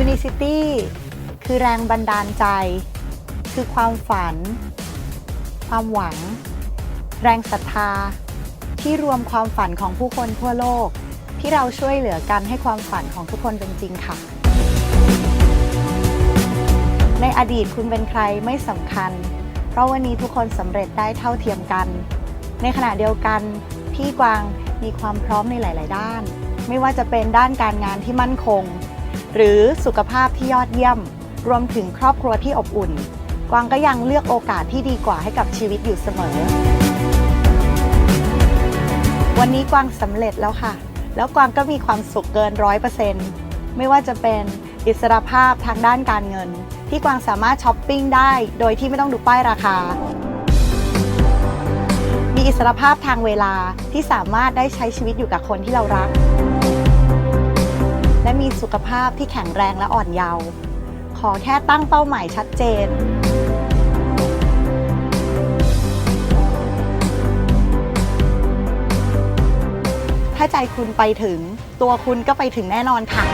Unicity คือแรงบันดาลใจ คือความฝัน ความหวัง แรงศรัทธา ที่รวมความฝันของผู้คนทั่วโลก ที่เราช่วยเหลือกันให้ความฝันของทุกคนเป็นจริงค่ะ ในอดีตคุณเป็นใครไม่สำคัญ ราะวันนี้ทุกคนสำเร็จได้เท่าเทียมกัน ในขณะเดียวกันพี่กวางมีความพร้อมในหลาย ๆ ด้าน ไม่ว่าจะเป็นด้านการงานที่มั่นคง หรือสุขภาพที่ยอดเยี่ยม รวมถึงครอบครัวที่อบอุ่น กวางก็ยังเลือกโอกาสที่ดีกว่าให้กับชีวิตอยู่เสมอ วันนี้กวางสำเร็จแล้วค่ะ แล้วกวางก็มีความสุขเกินร้อยเปอร์เซ็นต์ไม่ว่าจะเป็น อิสรภาพทางด้านการเงิน ที่กวางสามารถช้อปปิ้งได้โดยที่ไม่ต้องดูป้ายราคา มีอิสรภาพทางเวลาที่สามารถได้ใช้ชีวิตอยู่กับคนที่เรารัก และมีสุขภาพที่แข็งแรงและอ่อนเยาว์ขอแค่ตั้งเป้าหมายชัดเจนถ้าใจคุณไปถึง ตัวคุณก็ไปถึงแน่นอนค่ะ